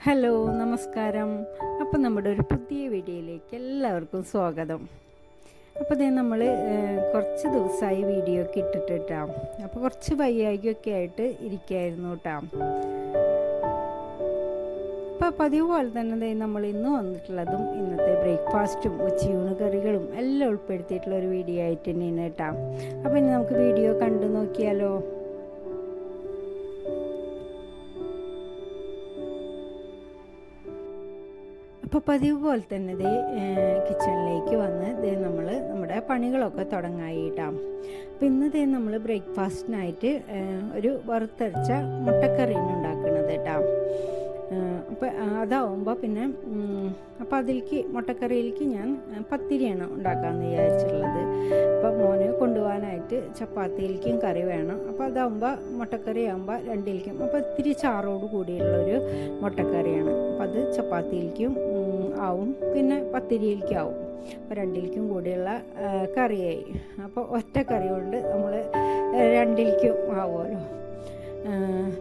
Hello നമസ്കാരം. അപ്പം നമ്മുടെ ഒരു പുതിയ വീഡിയോയിലേക്ക് എല്ലാവർക്കും സ്വാഗതം. അപ്പോൾ ഇതേ നമ്മൾ കുറച്ച് ദിവസമായി വീഡിയോ ഒക്കെ ഇട്ടിട്ട് അപ്പോൾ കുറച്ച് വയ്യായികയൊക്കെ ആയിട്ട് ഇരിക്കുകയായിരുന്നു കേട്ടോ അപ്പോൾ പതിവ് പോലെ തന്നെ നമ്മൾ ഇന്ന് വന്നിട്ടുള്ളതും ഇന്നത്തെ ബ്രേക്ക്ഫാസ്റ്റും ഉച്ചയൂണ് കറികളും എല്ലാം ഉൾപ്പെടുത്തിയിട്ടുള്ള ഒരു വീഡിയോ ആയിട്ട് തന്നെയാണ് കേട്ടോ അപ്പോൾ ഇനി നമുക്ക് വീഡിയോ കണ്ടു നോക്കിയാലോ? അപ്പോൾ പതിവ് പോലെ തന്നെ ദേ കിച്ചണിലേക്ക് വന്ന് ദേ നമ്മൾ നമ്മുടെ പണികളൊക്കെ തുടങ്ങായിട്ടാം. അപ്പോൾ ഇന്ന് ഇതേ നമ്മൾ ബ്രേക്ക്ഫാസ്റ്റിനായിട്ട് ഒരു വറുത്തരച്ച മുട്ടക്കറിയാണ് ഉണ്ടാക്കുന്നത് കേട്ടോ. അപ്പോൾ അതാവുമ്പോൾ പിന്നെ അപ്പോൾ അതിലേക്ക് മുട്ടക്കറിയിലേക്ക് ഞാൻ പത്തിരിയാണ് ഉണ്ടാക്കാമെന്ന് വിചാരിച്ചിട്ടുള്ളത്. അപ്പോൾ മോന് കൊണ്ടുപോകാനായിട്ട് ചപ്പാത്തിയിലേക്കും കറി വേണം. അപ്പോൾ അതാവുമ്പോൾ മുട്ടക്കറി ആകുമ്പോൾ രണ്ടിലേക്കും അപ്പോൾ ഇത്തിരി ചാറോട് കൂടിയുള്ളൊരു മുട്ടക്കറിയാണ്. അപ്പോൾ അത് ചപ്പാത്തിയിലേക്കും ആവും. പിന്നെ പത്തിരിയിലേക്കും ആവും. അപ്പോൾ രണ്ടിലേക്കും കൂടിയുള്ള കറിയായി. അപ്പോൾ ഒറ്റ കറി കൊണ്ട് നമ്മൾ രണ്ടിലേക്കും ആവുമല്ലോ.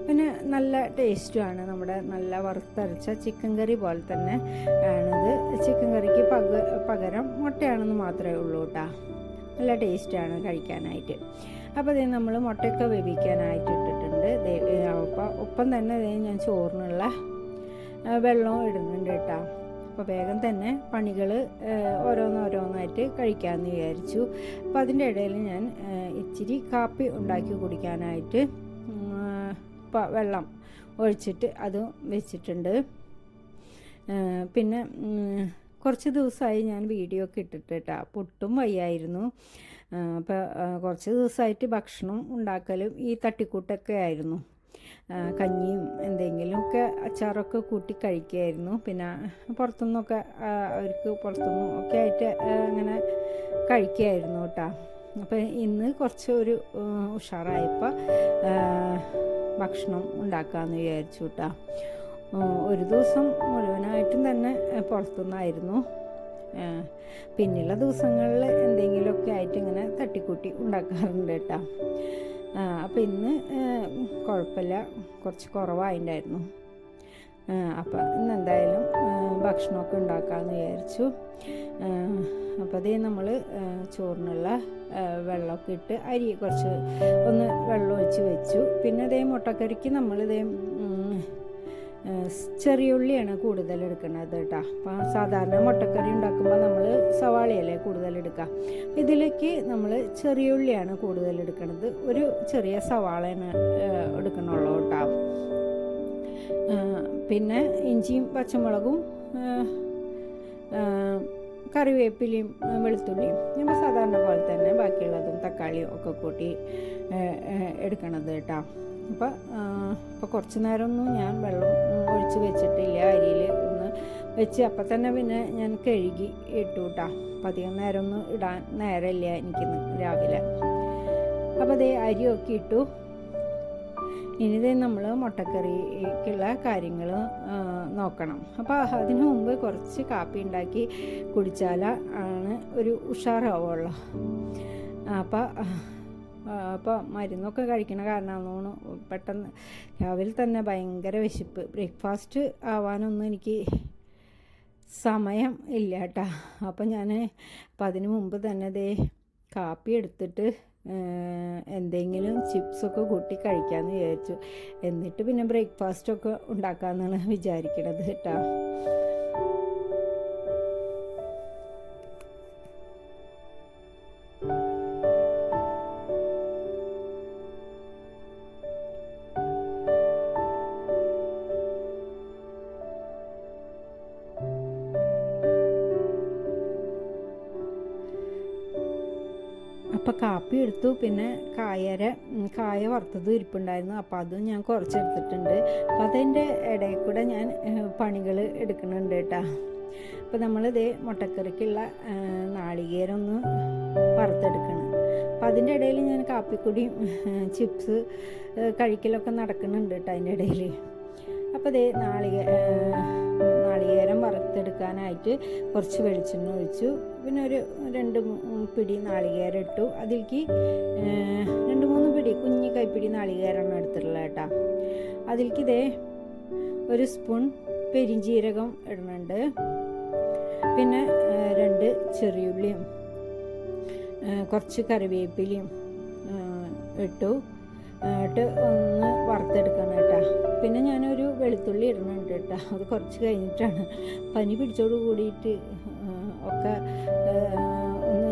പിന്നെ നല്ല ടേസ്റ്റുമാണ്. നമ്മുടെ നല്ല വറുത്തരച്ച ചിക്കൻ കറി പോലെ തന്നെ ആണിത്. ചിക്കൻ കറിക്ക് പക പകരം മുട്ടയാണെന്ന് മാത്രമേ ഉള്ളൂ കേട്ടോ നല്ല ടേസ്റ്റാണ് കഴിക്കാനായിട്ട്. അപ്പോൾ ഇത് നമ്മൾ മുട്ടയൊക്കെ വേവിക്കാനായിട്ട് ഇട്ടിട്ടുണ്ട്. അപ്പോൾ ഒപ്പം തന്നെ ഞാൻ ചോറിനുള്ള വെള്ളവും ഇടുന്നുണ്ട് കേട്ടോ അപ്പോൾ വേഗം തന്നെ പണികൾ ഓരോന്നോരോന്നായിട്ട് കഴിക്കാമെന്ന് വിചാരിച്ചു. അപ്പോൾ അതിന്റെ ഇടയിൽ ഞാൻ ഇച്ചിരി കാപ്പി ഉണ്ടാക്കി കുടിക്കാനായിട്ട് വെള്ളം ഒഴിച്ചിട്ട് അത് വെച്ചിട്ടുണ്ട്. പിന്നെ കുറച്ച് ദിവസമായി ഞാൻ വീഡിയോ ഒക്കെ ഇട്ടിട്ട് കേട്ടോ പൊട്ടും വയ്യായിരുന്നു. അപ്പോൾ കുറച്ച് ദിവസമായിട്ട് ഭക്ഷണം ഉണ്ടാക്കലും ഈ തട്ടിക്കൂട്ടൊക്കെ ആയിരുന്നു. കഞ്ഞിയും എന്തെങ്കിലുമൊക്കെ അച്ചാറൊക്കെ കൂട്ടി കഴിക്കുമായിരുന്നു പിന്നെ പുറത്തുനിന്നൊക്കെ അവർക്ക് പുറത്തുനിന്നും ഒക്കെ ആയിട്ട് അങ്ങനെ കഴിക്കുമായിരുന്നു കേട്ടോ അപ്പോൾ ഇന്ന് കുറച്ച് ഒരു ഉഷാറായപ്പോൾ ഭക്ഷണം ഉണ്ടാക്കാമെന്ന് വിചാരിച്ചു കേട്ടോ ഒരു ദിവസം മുഴുവനായിട്ടും തന്നെ പുറത്തുനിന്നായിരുന്നു. പിന്നെയുള്ള ദിവസങ്ങളിൽ എന്തെങ്കിലുമൊക്കെ ആയിട്ട് ഇങ്ങനെ തട്ടിക്കൂട്ടി ഉണ്ടാക്കാറുണ്ട് കേട്ടോ അപ്പോൾ ഇന്ന് കുഴപ്പമില്ല. കുറച്ച് കുറവായിട്ടുണ്ടായിരുന്നു. അപ്പോൾ ഇന്ന് എന്തായാലും ഭക്ഷണമൊക്കെ ഉണ്ടാക്കാമെന്ന് വിചാരിച്ചു. അപ്പോൾ അതേ നമ്മൾ ചോറിനുള്ള വെള്ളമൊക്കെ ഇട്ട് അരി കുറച്ച് ഒന്ന് വെള്ളം ഒഴിച്ച് വെച്ചു. പിന്നെ അതേ മുട്ടക്കറിക്ക് നമ്മളിതേ ചെറിയ ഉള്ളിയാണ് കൂടുതൽ എടുക്കുന്നത് കേട്ടോ അപ്പം സാധാരണ മുട്ടക്കറി ഉണ്ടാക്കുമ്പോൾ നമ്മൾ സവാളയല്ലേ കൂടുതൽ എടുക്കുക ഇതിലേക്ക് നമ്മൾ ചെറിയ ഉള്ളിയാണ് കൂടുതൽ എടുക്കുന്നത് ഒരു ചെറിയ സവാളയാണ് എടുക്കണുള്ളൂ കേട്ടോ പിന്നെ ഇഞ്ചിയും പച്ചമുളകും കറിവേപ്പിലയും വെളുത്തുള്ളിയും. നമ്മൾ സാധാരണ പോലെ തന്നെ ബാക്കിയുള്ളതും തക്കാളിയും ഒക്കെ കൂട്ടി എടുക്കണത് കേട്ടോ. അപ്പോൾ ഇപ്പോൾ കുറച്ച് നേരമൊന്നും ഞാൻ വെള്ളം ഒഴിച്ച് വെച്ചിട്ടില്ല. അരിയിൽ ഒന്ന് വെച്ച് അപ്പം തന്നെ പിന്നെ ഞാൻ കഴുകി ഇട്ടു കേട്ടോ. അപ്പം അധികം നേരമൊന്നും ഇടാൻ നേരമില്ല എനിക്കിന്ന് രാവിലെ. അപ്പോൾ അതേ അരിയൊക്കെ ഇട്ടു. ഇനിതേ നമ്മൾ മുട്ടക്കറിക്കുള്ള കാര്യങ്ങൾ നോക്കണം. അപ്പോൾ അതിനു മുമ്പ് കുറച്ച് കാപ്പി ഉണ്ടാക്കി കുടിച്ചാൽ ആണ് ഒരു ഉഷാറാവുള്ളൂ. അപ്പോൾ അപ്പോൾ മരുന്നൊക്കെ കഴിക്കണ കാരണമാണ് പെട്ടെന്ന് രാവിലെ തന്നെ ഭയങ്കര വിശപ്പ്. ബ്രേക്ക്ഫാസ്റ്റ് ആവാനൊന്നും എനിക്ക് സമയം ഇല്ല കേട്ടോ. അപ്പോൾ ഞാൻ അപ്പം അതിന് മുമ്പ് തന്നെ ദേ കാപ്പി എടുത്തിട്ട് എന്തെങ്കിലും ചിപ്സൊക്കെ കൂട്ടി കഴിക്കാമെന്ന് വിചാരിച്ചു. എന്നിട്ട് പിന്നെ ബ്രേക്ക്ഫാസ്റ്റൊക്കെ ഉണ്ടാക്കാമെന്നാണ് വിചാരിക്കണത് കേട്ടോ. കാപ്പി എടുത്തു പിന്നെ കായര കായ വറുത്തത് ഇരിപ്പുണ്ടായിരുന്നു. അപ്പോൾ അതും ഞാൻ കുറച്ചെടുത്തിട്ടുണ്ട്. അപ്പോൾ അതിന്റെ ഇടയിൽ കൂടെ ഞാൻ പണികൾ എടുക്കുന്നുണ്ട് കേട്ടോ. അപ്പോൾ നമ്മളിതേ മുട്ടക്കറിക്കുള്ള നാളികേരമൊന്ന് വറുത്തെടുക്കണം. അപ്പം അതിന്റെ ഇടയിൽ ഞാൻ കാപ്പിക്കുടിയും ചിപ്സ് കഴിക്കലൊക്കെ നടക്കുന്നുണ്ട് കേട്ടോ അതിന്റെ ഇടയിൽ അപ്പോൾ അതേ നാളിക വറുത്തെടുക്കാനായിട്ട് കുറച്ച് വെളിച്ചെണ്ണ ഒഴിച്ചു. പിന്നെ ഒരു രണ്ട് പിടി നാളികേരം ഇട്ടു. അതിലേക്ക് രണ്ട് മൂന്ന് പിടി കുഞ്ഞി കൈപ്പിടി നാളികേരമാണ് എടുത്തിട്ടുള്ളത് കേട്ടോ. അതിലേക്ക് ഇതേ ഒരു സ്പൂൺ പെരിഞ്ജീരകം ഇടുന്നുണ്ട് പിന്നെ രണ്ട് ചെറിയുള്ളിയും കുറച്ച് കറിവേപ്പിലയും ഇട്ടു. ഇട്ട് ഒന്ന് വറുത്തെടുക്കണം കേട്ടോ. പിന്നെ ഞാനൊരു വെളുത്തുള്ളി ഇടുന്നുണ്ട് കേട്ടോ. അത് കുറച്ച് കഴിഞ്ഞിട്ടാണ്. പനി പിടിച്ചോട് കൂടിയിട്ട് ഒക്കെ ഒന്ന്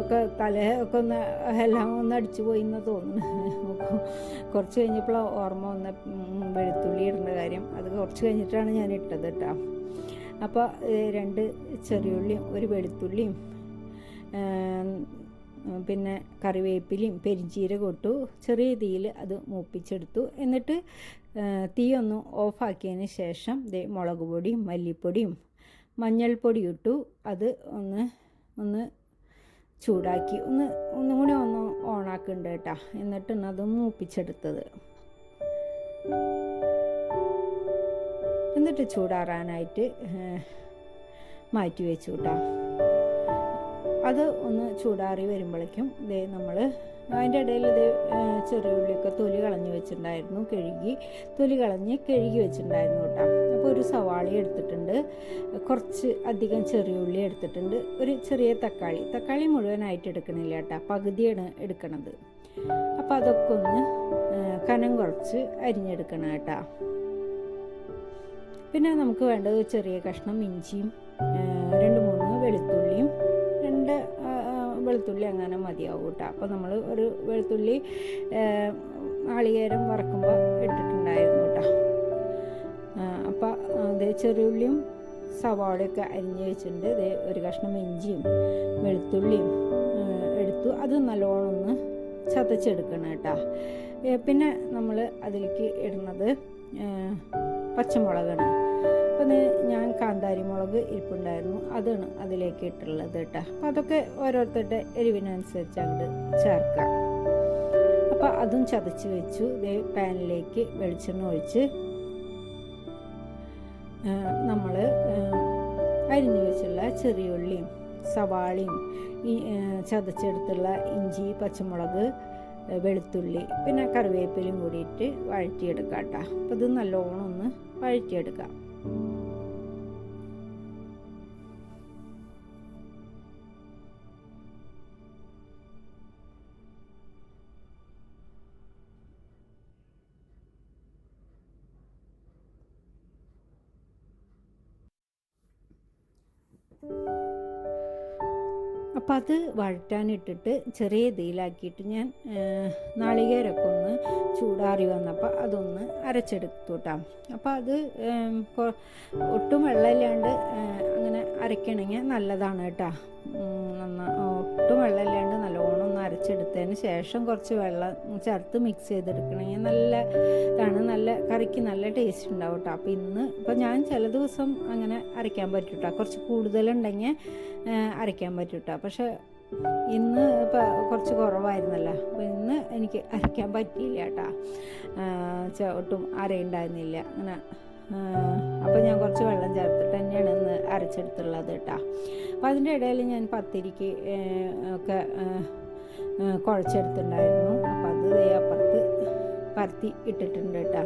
ഒക്കെ തല ഒക്കെ ഒന്ന് എല്ലാം ഒന്ന് അടിച്ചു പോയി എന്ന് തോന്നുന്നു കുറച്ച് കഴിഞ്ഞപ്പോൾ ഓർമ്മ വന്ന വെളുത്തുള്ളി ഇടേണ്ട കാര്യം. അത് കുറച്ച് കഴിഞ്ഞിട്ടാണ് ഞാൻ ഇട്ടത് കേട്ടോ. അപ്പോൾ രണ്ട് ചെറിയുള്ളിയും ഒരു വെളുത്തുള്ളിയും പിന്നെ കറിവേപ്പിലയും പെരിഞ്ചീരകം ഇട്ടു ചെറിയ തീയിൽ അത് മൂപ്പിച്ചെടുത്തു. എന്നിട്ട് തീ ഒന്ന് ഓഫാക്കിയതിന് ശേഷം മുളക് പൊടിയും മല്ലിപ്പൊടിയും മഞ്ഞൾപ്പൊടി ഇട്ടു. അത് ഒന്ന് ഒന്ന് ചൂടാക്കി. ഒന്ന് ഒന്നും കൂടി ഒന്ന് ഓണാക്കുന്നുണ്ട് കേട്ടോ. എന്നിട്ടാണ് അത് മൂപ്പിച്ചെടുത്തത്. എന്നിട്ട് ചൂടാറാനായിട്ട് മാറ്റി വെച്ചു കേട്ടോ. അത് ഒന്ന് ചൂടാറി വരുമ്പോഴേക്കും ഇതേ നമ്മൾ അതിന്റെ ഇടയിൽ ഇത് ചെറിയ ഉള്ളിയൊക്കെ തൊലി കളഞ്ഞ് വെച്ചിട്ടുണ്ടായിരുന്നു കഴുകി. തൊലി കളഞ്ഞ് കഴുകി വെച്ചിട്ടുണ്ടായിരുന്നു കേട്ടോ. അപ്പോൾ ഒരു സവാളി എടുത്തിട്ടുണ്ട് കുറച്ച് അധികം ചെറിയ ഉള്ളി എടുത്തിട്ടുണ്ട് ഒരു ചെറിയ തക്കാളി. തക്കാളി മുഴുവനായിട്ട് എടുക്കണില്ല കേട്ടോ പകുതിയാണ് എടുക്കണത്. അപ്പോൾ അതൊക്കെ ഒന്ന് കനം കുറച്ച് അരിഞ്ഞെടുക്കണം കേട്ടോ. പിന്നെ നമുക്ക് വേണ്ടത് ചെറിയ കഷ്ണം ഇഞ്ചിയും രണ്ട് വെളുത്തുള്ളി അങ്ങനെ മതിയാവും കേട്ടോ. അപ്പോൾ നമ്മൾ ഒരു വെളുത്തുള്ളി ആളികേരം വറക്കുമ്പോൾ ഇട്ടിട്ടുണ്ടായിരുന്നു കേട്ടോ. അപ്പോൾ അത് ചെറിയുള്ളിയും സവാളയൊക്കെ അരിഞ്ഞ് വെച്ചിട്ടുണ്ട്. ദേ ഒരു കഷ്ണം ഇഞ്ചിയും വെളുത്തുള്ളിയും എടുത്തു. അത് നല്ലോണം ഒന്ന് ചതച്ചെടുക്കണം കേട്ടോ. പിന്നെ നമ്മൾ അതിലേക്ക് ഇടുന്നത് പച്ചമുളകാണ്. അപ്പം ഞാൻ കാന്താരി മുളക് ഇരിപ്പുണ്ടായിരുന്നു. അതാണ് അതിലേക്ക് ഇട്ടുള്ളത് കേട്ടോ. അപ്പം അതൊക്കെ ഓരോരുത്തരുടെ എരിവിനനുസരിച്ച് അങ്ങോട്ട് ചേർക്കാം. അപ്പം അതും ചതച്ച് വെച്ചു. ഇതേ പാനിലേക്ക് വെളിച്ചെണ്ണ ഒഴിച്ച് നമ്മൾ അരിഞ്ഞു വെച്ചുള്ള ചെറിയ ഉള്ളിയും സവാളയും ഈ ചതച്ചെടുത്തുള്ള ഇഞ്ചി പച്ചമുളക് വെളുത്തുള്ളി പിന്നെ കറിവേപ്പിലയും കൂടിയിട്ട് വഴറ്റിയെടുക്കാം കേട്ടോ. അപ്പോൾ ഇത് നല്ലോണം ഒന്ന് വഴറ്റിയെടുക്കാം. അത് വഴറ്റാനിട്ടിട്ട് ചെറിയ തീയിലാക്കിയിട്ട് ഞാൻ നാളികേരൊക്കെ ഒന്ന് ചൂടാറി വന്നപ്പോൾ അതൊന്ന് അരച്ചെടുത്തു അപ്പോൾ അത് ഒട്ടും വെള്ളമില്ലാണ്ട് അങ്ങനെ അരയ്ക്കണമെങ്കിൽ നല്ലതാണ് കേട്ടോ. നന്നാ ഒട്ടും ഒന്ന് അരച്ചെടുത്തതിന് ശേഷം കുറച്ച് വെള്ളം ചേർത്ത് മിക്സ് ചെയ്തെടുക്കണമെങ്കിൽ നല്ല ഇതാണ് നല്ല കറിക്ക് നല്ല ടേസ്റ്റ് ഉണ്ടാവും കേട്ടോ അപ്പോൾ ഇന്ന് ഇപ്പോൾ ഞാൻ ചില ദിവസം അങ്ങനെ അരയ്ക്കാൻ പറ്റും കേട്ടോ കുറച്ച് കൂടുതലുണ്ടെങ്കിൽ അരയ്ക്കാൻ പറ്റും കേട്ടോ പക്ഷെ ഇന്ന് ഇപ്പോൾ കുറച്ച് കുറവായിരുന്നല്ലോ. അപ്പോൾ ഇന്ന് എനിക്ക് അരയ്ക്കാൻ പറ്റിയില്ല കേട്ടോ ചോട്ടും അരയുണ്ടായിരുന്നില്ല. അങ്ങനെ അപ്പോൾ ഞാൻ കുറച്ച് വെള്ളം ചേർത്തിട്ട് തന്നെയാണ് ഇന്ന് അരച്ചെടുത്തുള്ളത് കേട്ടോ അപ്പോൾ അതിന്റെ ഇടയിൽ ഞാൻ പത്തിരിക്ക് ഒക്കെ കുഴച്ചെടുത്തിട്ടുണ്ടായിരുന്നു. അപ്പം അത് ദേ അപ്പുറത്ത് പരത്തി ഇട്ടിട്ടുണ്ട് കേട്ടോ.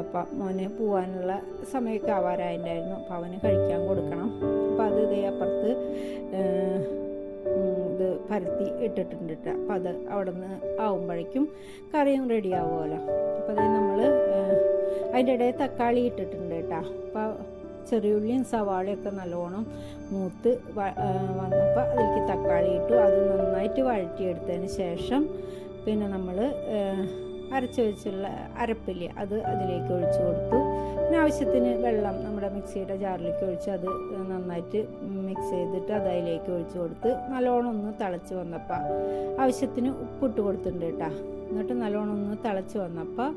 അപ്പം മോന് പോവാനുള്ള സമയമൊക്കെ ആവാറായിട്ടുണ്ടായിരുന്നു. അപ്പം അവന് കഴിക്കാൻ കൊടുക്കണം. അപ്പം അത് ഇതേ അപ്പുറത്ത് ഇത് പരത്തി ഇട്ടിട്ടുണ്ട് കേട്ടോ. അപ്പം അത് അവിടെ നിന്ന് ആവുമ്പോഴേക്കും കറിയും റെഡി ആവുമല്ലോ. അപ്പോൾ അത് നമ്മൾ അതിന്റെ ഇടയിൽ തക്കാളി ഇട്ടിട്ടുണ്ട് കേട്ടോ. അപ്പോൾ ചെറിയുള്ളിയും സവാളയൊക്കെ നല്ലോണം മൂത്ത് വന്നപ്പോൾ അതിലേക്ക് തക്കാളി ഇട്ടു. അത് നന്നായിട്ട് വഴറ്റിയെടുത്തതിന് ശേഷം പിന്നെ നമ്മൾ അരച്ച് വെച്ചുള്ള അരപ്പില്ലേ അത് അതിലേക്ക് ഒഴിച്ചു കൊടുത്തു. പിന്നെ ആവശ്യത്തിന് വെള്ളം നമ്മുടെ മിക്സിയുടെ ജാറിലേക്ക് ഒഴിച്ച് അത് നന്നായിട്ട് മിക്സ് ചെയ്തിട്ട് അത് അതിലേക്ക് ഒഴിച്ചു കൊടുത്ത് നല്ലോണം ഒന്ന് തിളച്ച് വന്നപ്പോൾ ആവശ്യത്തിന് ഉപ്പിട്ട് കൊടുത്തിട്ടുണ്ട് കേട്ടോ. എന്നിട്ട് നല്ലോണം ഒന്ന് തിളച്ച് വന്നപ്പോൾ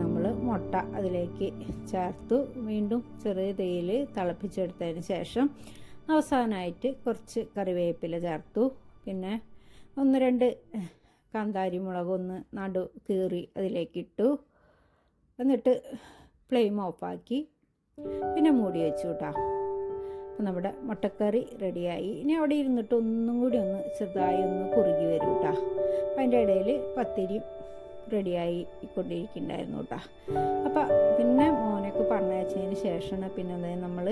നമ്മൾ മുട്ട അതിലേക്ക് ചേർത്തു. വീണ്ടും ചെറിയ തേയിൽ തിളപ്പിച്ചെടുത്തതിന് ശേഷം അവസാനമായിട്ട് കുറച്ച് കറിവേപ്പില ചേർത്തു. പിന്നെ ഒന്ന് രണ്ട് കാന്താരി മുളക് ഒന്ന് നടു കീറി അതിലേക്കിട്ടു എന്നിട്ട് ഫ്ലെയിം ഓഫാക്കി. പിന്നെ മൂടി വെച്ചു കേട്ടോ. അപ്പം നമ്മുടെ മുട്ടക്കറി റെഡിയായി. ഇനി അവിടെ ഇരുന്നിട്ട് ഒന്നും കൂടി ഒന്ന് ചെറുതായി ഒന്ന് കുറുകി വരും കേട്ടോ അപ്പം അതിന്റെ ഇടയിൽ പത്തിരി റെഡിയായി കൊണ്ടിരിക്കുന്നുണ്ടായിരുന്നു കേട്ടോ അപ്പം പിന്നെ മോനൊക്കെ പറഞ്ഞയച്ചതിന് ശേഷമാണ് പിന്നെ അതായത് നമ്മൾ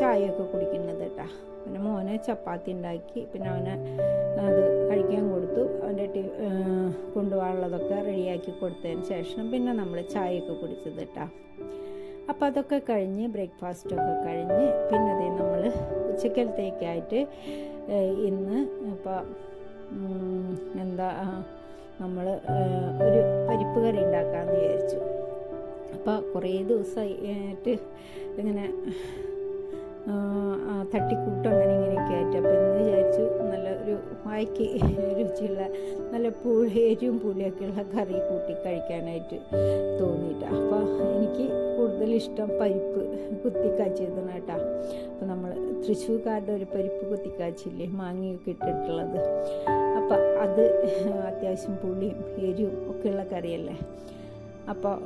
ചായയൊക്കെ കുടിക്കുന്നത് കേട്ടോ പിന്നെ മോനെ ചപ്പാത്തി ഉണ്ടാക്കി പിന്നെ അവനെ അത് കഴിക്കാൻ കൊടുത്തു. അവന്റെ ടി കൊണ്ടുപോകാനുള്ളതൊക്കെ റെഡിയാക്കി കൊടുത്തതിന് ശേഷം പിന്നെ നമ്മൾ ചായയൊക്കെ കുടിച്ചത് കേട്ടോ അപ്പോൾ അതൊക്കെ കഴിഞ്ഞ് ബ്രേക്ക്ഫാസ്റ്റൊക്കെ കഴിഞ്ഞ് പിന്നെ അതേ നമ്മൾ ഉച്ചക്കലത്തേക്കായിട്ട് ഇന്ന് ഇപ്പോൾ എന്താ നമ്മൾ ഒരു പരിപ്പ് കറി ഉണ്ടാക്കാമെന്ന് വിചാരിച്ചു. അപ്പോൾ കുറേ ദിവസമായിട്ട് ഇങ്ങനെ തട്ടിക്കൂട്ടും അങ്ങനെ ഇങ്ങനെയൊക്കെ ആയിട്ട്. അപ്പോൾ ഇന്ന് വിചാരിച്ചു നല്ല വായ്ക്ക് രുചിയുള്ള നല്ല പുളി എരിവും പുളിയൊക്കെയുള്ള കറി കൂട്ടി കഴിക്കാനായിട്ട് തോന്നിയിട്ട്. അപ്പോൾ എനിക്ക് കൂടുതലിഷ്ടം പരിപ്പ് കുത്തിക്കാച്ചിരുന്ന കേട്ടോ. അപ്പോൾ നമ്മൾ തൃശ്ശൂർക്കാരുടെ ഒരു പരിപ്പ് കുത്തിക്കാച്ചില്ലേ മാങ്ങയൊക്കെ ഇട്ടിട്ടുള്ളത്. അപ്പം അത് അത്യാവശ്യം പുളിയും എരിവും ഒക്കെയുള്ള കറിയല്ലേ. അപ്പോൾ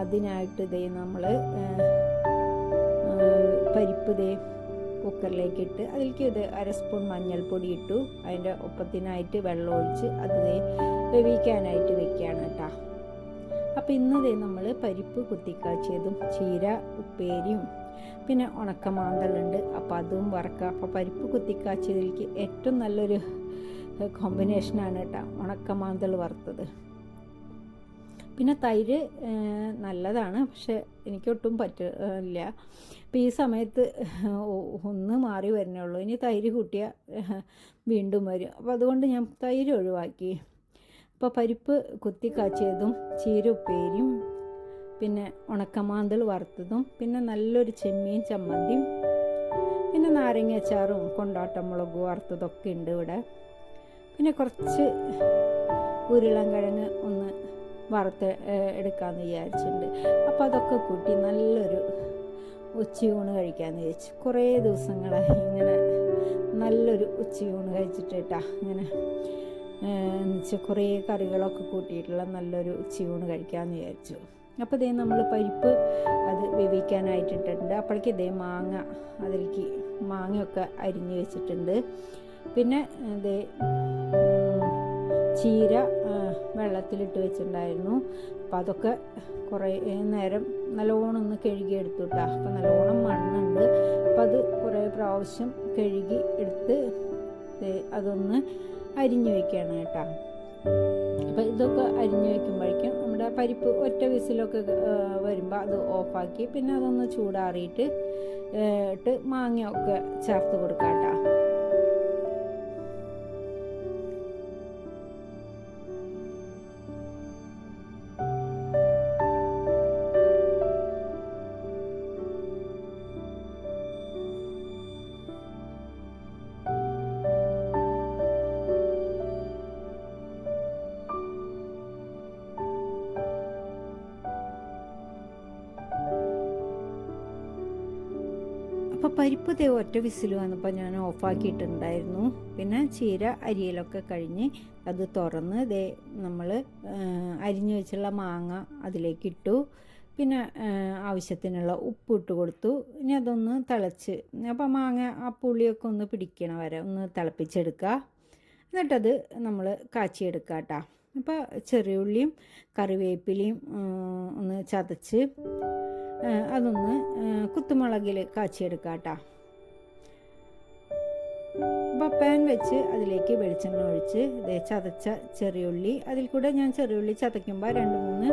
അതിനായിട്ട് ഇതേ നമ്മൾ പരിപ്പ് ദേ കുക്കറിലേക്ക് ഇട്ട് അതിലേക്ക് ഇത് അര സ്പൂൺ മഞ്ഞൾപ്പൊടി ഇട്ടു. അതിന്റെ ഒപ്പത്തിനായിട്ട് വെള്ളം ഒഴിച്ച് അത് വേവിക്കാനായിട്ട് വെക്കുകയാണ് കേട്ടോ. അപ്പോൾ ഇന്നതേ നമ്മൾ പരിപ്പ് കുത്തിക്കാച്ചിയതും ചീര ഉപ്പേരിയും പിന്നെ ഉണക്കമാന്തലുണ്ട് അപ്പോൾ അതും വറക്കുക. അപ്പോൾ പരിപ്പ് കുത്തിക്കാച്ചിയതിലേക്ക് ഏറ്റവും നല്ലൊരു കോമ്പിനേഷനാണ് കേട്ടോ ഉണക്കമാന്തൽ വറുത്തത്. പിന്നെ തൈര് നല്ലതാണ്. പക്ഷെ എനിക്കൊട്ടും പറ്റില്ല അപ്പോൾ ഈ സമയത്ത് ഒന്ന് മാറി വരുന്നേ ഉള്ളൂ. ഇനി തൈര് കൂട്ടിയാൽ വീണ്ടും വരും. അപ്പോൾ അതുകൊണ്ട് ഞാൻ തൈര് ഒഴിവാക്കി. അപ്പോൾ പരിപ്പ് കുത്തി കാച്ചിയതും ഉപ്പേരിയും പിന്നെ ഉണക്കമാന്തൽ വറുത്തതും പിന്നെ നല്ലൊരു ചെമ്മീൻ ചമ്മന്തിയും പിന്നെ നാരങ്ങ അച്ചാറും കൊണ്ടാട്ടമുളകും വറുത്തതൊക്കെ ഉണ്ട് ഇവിടെ. പിന്നെ കുറച്ച് ഉരുളൻകിഴങ്ങ് ഒന്ന് വറുത്ത് എടുക്കാമെന്ന് വിചാരിച്ചിട്ടുണ്ട്. അപ്പോൾ അതൊക്കെ കൂട്ടി നല്ലൊരു ഉച്ചയൂണ് കഴിക്കാമെന്ന് വിചാരിച്ചു. കുറേ ദിവസങ്ങളായി ഇങ്ങനെ നല്ലൊരു ഉച്ചയൂണ് കഴിച്ചിട്ട് കേട്ടാ ഇങ്ങനെ എന്നുവെച്ചാൽ കുറേ കറികളൊക്കെ കൂട്ടിയിട്ടുള്ള നല്ലൊരു ഉച്ചയൂണ് കഴിക്കാമെന്ന് വിചാരിച്ചു. അപ്പോൾ ഇതേ നമ്മൾ പരിപ്പ് അത് വേവിക്കാനായിട്ടിട്ടുണ്ട്. അപ്പോഴേക്ക് ഇതേ മാങ്ങ അതിലേക്ക് മാങ്ങയൊക്കെ അരിഞ്ഞ് വെച്ചിട്ടുണ്ട്. പിന്നെ ഇതേ ചീര വെള്ളത്തിലിട്ട് വെച്ചിട്ടുണ്ടായിരുന്നു. അപ്പോൾ അതൊക്കെ കുറേ നേരം നല്ലോണം ഒന്ന് കഴുകി എടുത്തു കേട്ടോ അപ്പോൾ നല്ലോണം മണ്ണുണ്ട്. അപ്പം അത് കുറേ പ്രാവശ്യം കഴുകി എടുത്ത് അതൊന്ന് അരിഞ്ഞു വയ്ക്കുകയാണ് കേട്ടോ. അപ്പോൾ ഇതൊക്കെ അരിഞ്ഞു വയ്ക്കുമ്പോഴേക്കും നമ്മുടെ പരിപ്പ് ഒറ്റ വിസിലൊക്കെ വരുമ്പോൾ അത് ഓഫാക്കി പിന്നെ അതൊന്ന് ചൂടാറിയിട്ട് ഇട്ട് മാങ്ങയൊക്കെ ചേർത്ത് കൊടുക്കാം കേട്ടോ പരിപ്പ് തേ ഒറ്റ വിസിൽ വന്നപ്പോൾ ഞാൻ ഓഫാക്കിയിട്ടുണ്ടായിരുന്നു. പിന്നെ ചീര അരിയിലൊക്കെ കഴിഞ്ഞ് അത് തുറന്ന് ദേ നമ്മൾ അരിഞ്ഞു വെച്ചുള്ള മാങ്ങ അതിലേക്ക് ഇട്ടു പിന്നെ ആവശ്യത്തിനുള്ള ഉപ്പ് ഇട്ട് കൊടുത്തു. ഇനി അതൊന്ന് തിളച്ച് അപ്പോൾ മാങ്ങ ആ പുളിയൊക്കെ ഒന്ന് പിടിക്കണ വരെ ഒന്ന് തിളപ്പിച്ചെടുക്കുക എന്നിട്ടത് നമ്മൾ കാച്ചിയെടുക്കുക കേട്ടോ അപ്പോൾ ചെറിയ ഉള്ളിയും കറിവേപ്പിലയും ഒന്ന് ചതച്ച് അതൊന്ന് കുത്തുമുളകിൽ കാച്ചിയെടുക്കുക കേട്ടോ അപ്പോൾ പാൻ വെച്ച് അതിലേക്ക് വെളിച്ചെണ്ണ ഒഴിച്ച് ചതച്ച ചെറിയുള്ളി അതിൽ കൂടെ ഞാൻ ചെറിയുള്ളി ചതയ്ക്കുമ്പോൾ രണ്ട് മൂന്ന്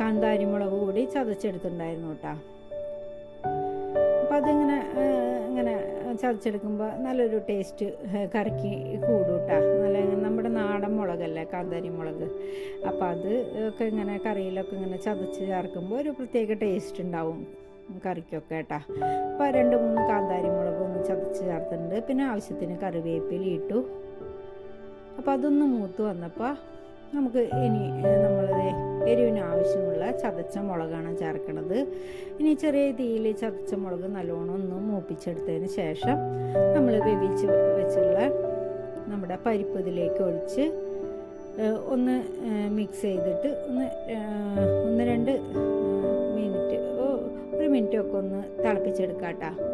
കാന്താരിമുളക് കൂടി ചതച്ചെടുത്തിട്ടുണ്ടായിരുന്നു കേട്ടോ അപ്പം അതിങ്ങനെ ചതച്ചെടുക്കുമ്പോൾ നല്ലൊരു ടേസ്റ്റ് കറിക്ക് കൂടും കേട്ടോ നല്ല നമ്മുടെ നാടൻ മുളകല്ലേ കാന്താരി മുളക്. അപ്പോൾ അത് ഒക്കെ ഇങ്ങനെ കറിയിലൊക്കെ ഇങ്ങനെ ചതച്ച് ചേർക്കുമ്പോൾ ഒരു പ്രത്യേക ടേസ്റ്റ് ഉണ്ടാവും കറിക്കൊക്കെ കേട്ടോ അപ്പോൾ രണ്ട് മൂന്ന് കാന്താരി മുളക് ഒന്ന് ചതച്ച് ചേർത്തിട്ടുണ്ട്. പിന്നെ ആവശ്യത്തിന് കറിവേപ്പില ഇട്ടു. അപ്പോൾ അതൊന്ന് മൂത്ത് വന്നപ്പോൾ നമുക്ക് ഇനി നമ്മളത് എരിവിന് ആവശ്യമുള്ള ചതച്ച മുളകാണ് ചേർക്കുന്നത് ഇനി ചെറിയ തീയിൽ ചതച്ച മുളക് നല്ലോണം ഒന്ന് മൂപ്പിച്ചെടുത്തതിന് ശേഷം നമ്മൾ വേവിച്ച് വെച്ചുള്ള നമ്മുടെ പരിപ്പ് ഇതിലേക്ക് ഒഴിച്ച് ഒന്ന് മിക്സ് ചെയ്തിട്ട് ഒന്ന് ഒന്ന് രണ്ട് മിനിറ്റ് ഒരു മിനിറ്റ് ഒക്കെ ഒന്ന് തിളപ്പിച്ചെടുക്കാട്ടാ കേട്ടോ.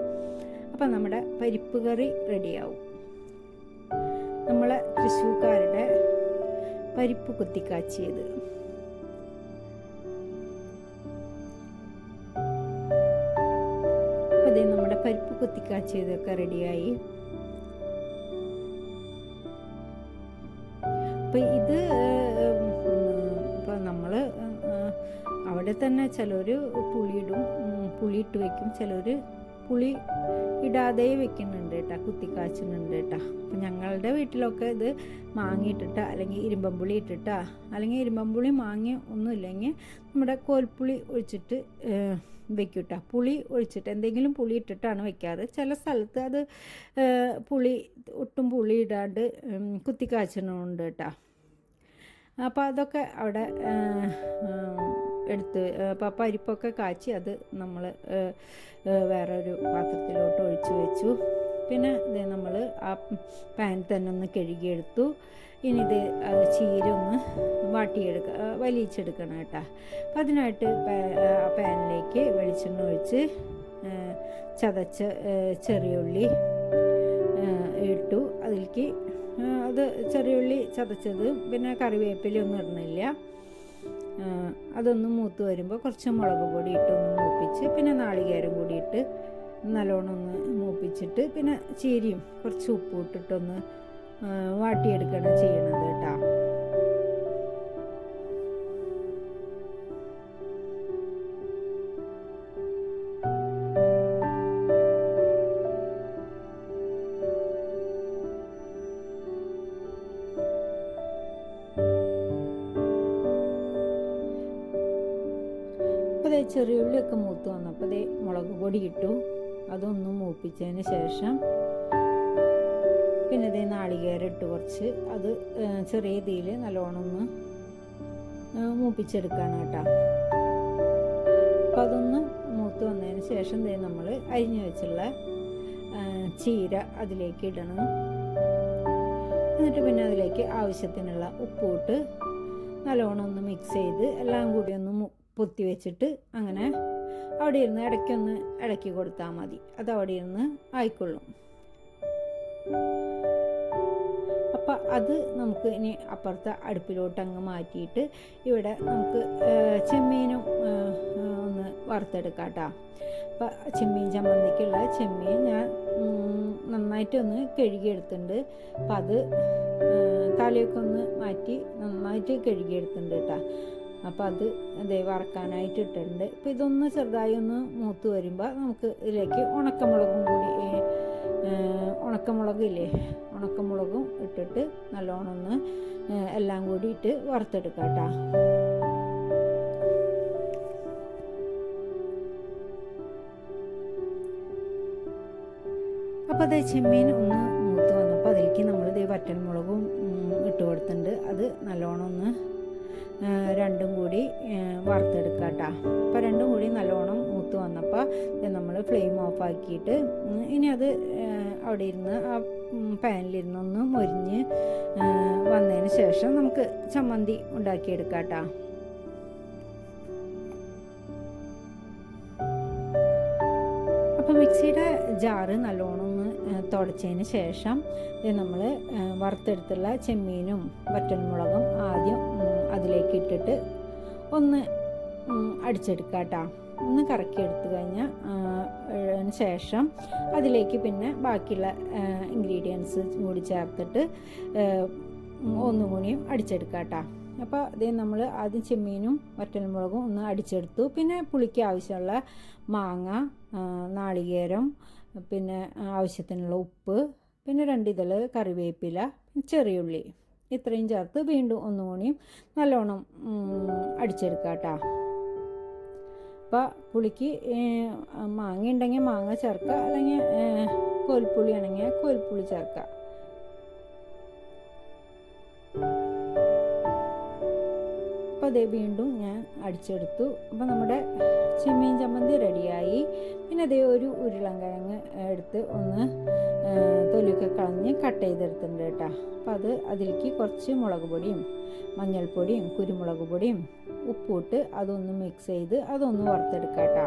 അപ്പം നമ്മുടെ പരിപ്പ് കറി റെഡിയാവും നമ്മളെ തൃശ്ശൂർക്കാരുടെ പരിപ്പ് കുത്തിക്കാച്ചിയത്. അതെ നമ്മുടെ പരിപ്പ് കുത്തിക്കാച്ചിയതൊക്കെ റെഡിയായി. അപ്പൊ ഇത് നമ്മൾ അവിടെ തന്നെ ചിലർ പുളിയിടും പുളിയിട്ട് വയ്ക്കും ചിലർ പുളി ഇടാതെ വെക്കുന്നുണ്ട് കേട്ടോ കുത്തിക്കാച്ചുന്നുണ്ട് കേട്ടോ അപ്പം ഞങ്ങളുടെ വീട്ടിലൊക്കെ ഇത് മാങ്ങിയിട്ടിട്ടാ അല്ലെങ്കിൽ ഇരുമ്പമ്പുളി ഇട്ടിട്ടാ അല്ലെങ്കിൽ ഇരുമ്പമ്പുളി മാങ്ങി ഒന്നുമില്ലെങ്കിൽ നമ്മുടെ കോൽപ്പുളി ഒഴിച്ചിട്ട് ഏഹ്, വെക്കും കേട്ടോ പുളി ഒഴിച്ചിട്ട് എന്തെങ്കിലും പുളി ഇട്ടിട്ടാണ് വെക്കാറ്. ചില സ്ഥലത്ത് അത് പുളി ഒട്ടും പുളി ഇടാണ്ട് കുത്തിക്കാച്ചണമുണ്ട് കേട്ടോ അപ്പോൾ അതൊക്കെ അവിടെ എടുത്ത് അപ്പോൾ പരിപ്പൊക്കെ കാച്ചി അത് നമ്മൾ വേറെ ഒരു പാത്രത്തിലോട്ട് ഒഴിച്ച് വെച്ചു. പിന്നെ ഇത് നമ്മൾ ആ പാൻ തന്നെ ഒന്ന് കഴുകിയെടുത്തു. ഇനി ഇത് ചീര ഒന്ന് വാട്ടിയെടുക്കുക ആ, വലിയിച്ചെടുക്കണം കേട്ടോ. അപ്പം അതിനായിട്ട് ആ പാനിലേക്ക് വെളിച്ചെണ്ണ ഒഴിച്ച് ചതച്ച ചെറിയുള്ളി ഇട്ടു. അതിലേക്ക് അത് ചെറിയുള്ളി ചതച്ചത് പിന്നെ കറിവേപ്പില ഒന്നും ഇടുന്നില്ല ഏഹ്, അതൊന്ന് മൂത്ത് വരുമ്പോൾ കുറച്ച് മുളക് പൊടി ഇട്ടൊന്ന് മൂപ്പിച്ച് പിന്നെ നാളികേരം കൂടി ഇട്ട് നല്ലോണം ഒന്ന് മൂപ്പിച്ചിട്ട് പിന്നെ ചീരിയും കുറച്ച് ഉപ്പ് ഇട്ടിട്ടൊന്ന് വാട്ടിയെടുക്കണം ചെയ്യണത് കേട്ടോ. മുളക് പൊടി ഇട്ടു അതൊന്ന് മൂപ്പിച്ചതിന് ശേഷം പിന്നെ ഇതേ നാളികേരം ഇട്ട് കുറച്ച്. അത് ചെറിയ തീയിൽ നല്ലോണം ഒന്ന് മൂപ്പിച്ചെടുക്കുകയാണ് കേട്ടോ. അപ്പം അതൊന്ന് മൂത്ത് വന്നതിന് ശേഷം ഇതേ നമ്മൾ അരിഞ്ഞു വെച്ചുള്ള ചീര അതിലേക്ക് ഇടണം. എന്നിട്ട് പിന്നെ അതിലേക്ക് ആവശ്യത്തിനുള്ള ഉപ്പൂട്ട് നല്ലോണം ഒന്ന് മിക്സ് ചെയ്ത് എല്ലാം കൂടി ഒന്ന് പൊത്തി വെച്ചിട്ട് അങ്ങനെ അവിടെ ഇരുന്ന് ഇടയ്ക്കൊന്ന് ഇടയ്ക്ക് കൊടുത്താൽ മതി. അത് അവിടെ ഇരുന്ന് ആയിക്കൊള്ളും. അപ്പം അത് നമുക്ക് ഇനി അപ്പുറത്തെ അടുപ്പിലോട്ട് അങ്ങ് മാറ്റിയിട്ട് ഇവിടെ നമുക്ക് ചെമ്മീനും ഒന്ന് വറുത്തെടുക്കാം കേട്ടോ. അപ്പം ചെമ്മീൻ ചമ്മന്തിക്കുള്ള ചെമ്മീൻ ഞാൻ നന്നായിട്ടൊന്ന് കഴുകിയെടുത്തിട്ടുണ്ട്. അപ്പം അത് തലയൊക്കെ ഒന്ന് മാറ്റി നന്നായിട്ട് കഴുകിയെടുത്തിട്ടുണ്ട് കേട്ടോ. അപ്പോൾ അത് വറക്കാനായിട്ട് ഇട്ടിട്ടുണ്ട്. ഇപ്പം ഇതൊന്ന് ചെറുതായി ഒന്ന് മൂത്ത് വരുമ്പോൾ നമുക്ക് ഇതിലേക്ക് ഉണക്കമുളകും കൂടി ഉണക്കമുളകില്ലേ ഉണക്കമുളകും ഇട്ടിട്ട് നല്ലോണം ഒന്ന് എല്ലാം കൂടി ഇട്ട് വറുത്തെടുക്കാം കേട്ടോ. അപ്പോൾ അത് ചെമ്മീൻ ഒന്ന് മൂത്ത് വന്നപ്പോൾ അതിലേക്ക് നമ്മൾ ഇത് വറ്റൽമുളകും ഉം, ഇട്ട് കൊടുത്തിട്ടുണ്ട്. അത് നല്ലോണം ഒന്ന് രണ്ടും കൂടി വറുത്തെടുക്കുക കേട്ടോ അപ്പോൾ രണ്ടും കൂടി നല്ലോണം മൂത്ത് വന്നപ്പോൾ നമ്മൾ ഫ്ലെയിം ഓഫ് ആക്കിയിട്ട് ഇനി അത് അവിടെ ഇരുന്ന് ആ പാനിലിരുന്നൊന്ന് മൊരിഞ്ഞ് വന്നതിന് ശേഷം നമുക്ക് ചമ്മന്തി ഉണ്ടാക്കിയെടുക്കാം കേട്ടോ അപ്പോൾ മിക്സിയുടെ ജാറ് നല്ലോണം ഒന്ന് തുടച്ചതിന് ശേഷം നമ്മൾ വറുത്തെടുത്തുള്ള ചെമ്മീനും വറ്റൻമുളകും ആദ്യം അതിലേക്ക് ഇട്ടിട്ട് ഒന്ന് അടിച്ചെടുക്കുക കേട്ടോ. ഒന്ന് കറക്കി എടുത്തു കഴിഞ്ഞാൽ ശേഷം അതിലേക്ക് പിന്നെ ബാക്കിയുള്ള ഇൻഗ്രീഡിയൻസ് കൂടി ചേർത്തിട്ട് ഒന്നുകൂടിയും അടിച്ചെടുക്കുക കേട്ടോ. അപ്പോൾ അതേ നമ്മൾ ആദ്യം ചെമ്മീനും വറ്റൽമുളകും ഒന്ന് അടിച്ചെടുത്തു. പിന്നെ പുളിക്ക് ആവശ്യമുള്ള മാങ്ങ നാളികേരം പിന്നെ ആവശ്യത്തിനുള്ള ഉപ്പ് പിന്നെ രണ്ട് രണ്ടിതൾ കറിവേപ്പില ചെറിയുള്ളി. ഇത്രയും ചേർത്ത് വീണ്ടും ഒന്നുകൂടിയും നല്ലോണം അടിച്ചെടുക്കുക കേട്ടോ. അപ്പോൾ പുളിക്ക് മാങ്ങ ഉണ്ടെങ്കിൽ മാങ്ങ ചേർക്കുക അല്ലെങ്കിൽ കോൽപ്പുളി ആണെങ്കിൽ കോൽപ്പുളി ചേർക്കുക. അപ്പോൾ അതേ വീണ്ടും ഞാൻ അടിച്ചെടുത്തു. അപ്പോൾ നമ്മുടെ ചെമ്മീൻ ചമ്മന്തി റെഡിയായി. പിന്നെ അതേ ഒരു ഉരുളൻകിഴങ്ങ് എടുത്ത് ഒന്ന് തൊലിയൊക്കെ കളഞ്ഞ് കട്ട് ചെയ്തെടുത്തിട്ടുണ്ട് കേട്ടോ. അപ്പം അത് അതിലേക്ക് കുറച്ച് മുളക് പൊടിയും മഞ്ഞൾപ്പൊടിയും കുരുമുളക് പൊടിയും ഉപ്പിട്ട് അതൊന്ന് മിക്സ് ചെയ്ത് അതൊന്ന് വറുത്തെടുക്കാം കേട്ടോ.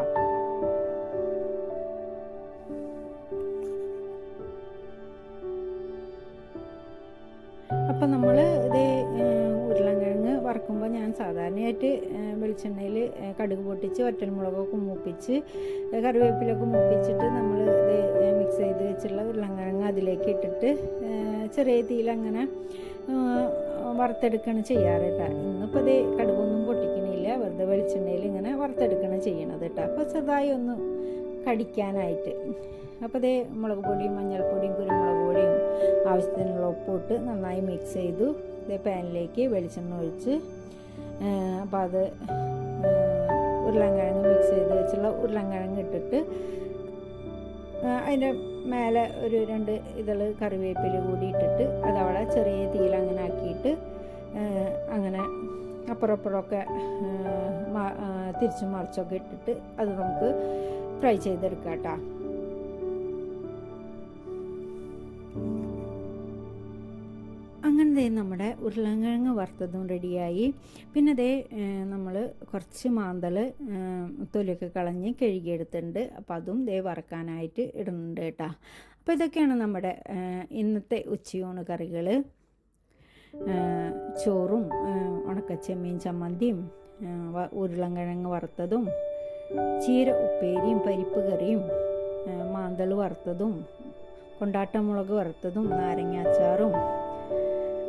വെളിച്ചെണ്ണയിൽ കടുക് പൊട്ടിച്ച് വറ്റൽമുളകൊക്കെ മൂപ്പിച്ച് കറിവേപ്പിലൊക്കെ മൂപ്പിച്ചിട്ട് നമ്മൾ ഇത് മിക്സ് ചെയ്ത് വെച്ചുള്ള ഉരുളങ്കിഴങ്ങ് അതിലേക്ക് ഇട്ടിട്ട് ചെറിയ തീയിൽ അങ്ങനെ വറുത്തെടുക്കുകയാണ് ചെയ്യാറ് കേട്ടോ. ഇന്നിപ്പോൾ ഇത് കടുകൊന്നും പൊട്ടിക്കണില്ല. വെറുതെ വെളിച്ചെണ്ണയിൽ ഇങ്ങനെ വറുത്തെടുക്കുകയാണ് ചെയ്യണത് കേട്ടോ. അപ്പോൾ ചെറുതായി ഒന്ന് കടിക്കാനായിട്ട്. അപ്പോൾ അതേ മുളക് പൊടിയും മഞ്ഞൾപ്പൊടിയും കുരുമുളക് പൊടിയും ആവശ്യത്തിനുള്ള ഉപ്പിട്ട് നന്നായി മിക്സ് ചെയ്തു. ഇതേ പാനിലേക്ക് വെളിച്ചെണ്ണ ഒഴിച്ച് അപ്പോൾ അത് ഉരുളൻകിഴങ്ങ് മിക്സ് ചെയ്ത് വെച്ചുള്ള ഉരുളൻകിഴങ്ങ് ഇട്ടിട്ട് അതിന്റെ മേലെ ഒരു രണ്ട് ഇതൾ കറിവേപ്പില കൂടി ഇട്ടിട്ട് അതവിടെ ചെറിയ തീയിൽ അങ്ങനെ ആക്കിയിട്ട് അങ്ങനെ അപ്പുറം അപ്പുറമൊക്കെ തിരിച്ചും മറിച്ചൊക്കെ ഇട്ടിട്ട് അത് നമുക്ക് ഫ്രൈ ചെയ്തെടുക്കാം കേട്ടോ. നമ്മുടെ ഉരുളക്കിഴങ്ങ് വറുത്തതും റെഡിയായി. പിന്നെ അതേ നമ്മൾ കുറച്ച് മാന്തൽ തൊലിയൊക്കെ കളഞ്ഞ് കഴുകിയെടുത്തിട്ടുണ്ട്. അപ്പോൾ അതും ദേ വറക്കാനായിട്ട് ഇടുന്നുണ്ട് കേട്ടോ. അപ്പോൾ ഇതൊക്കെയാണ് നമ്മുടെ ഇന്നത്തെ ഉച്ചയൂണ് കറികൾ ചോറും ഉണക്കച്ചെമ്മീൻ ചമ്മന്തിയും ഉരുളൻകിഴങ്ങ് വറുത്തതും ചീര ഉപ്പേരിയും പരിപ്പ് കറിയും മാന്തൾ വറുത്തതും കൊണ്ടാട്ടമുളക് വറുത്തതും നാരങ്ങാച്ചാറും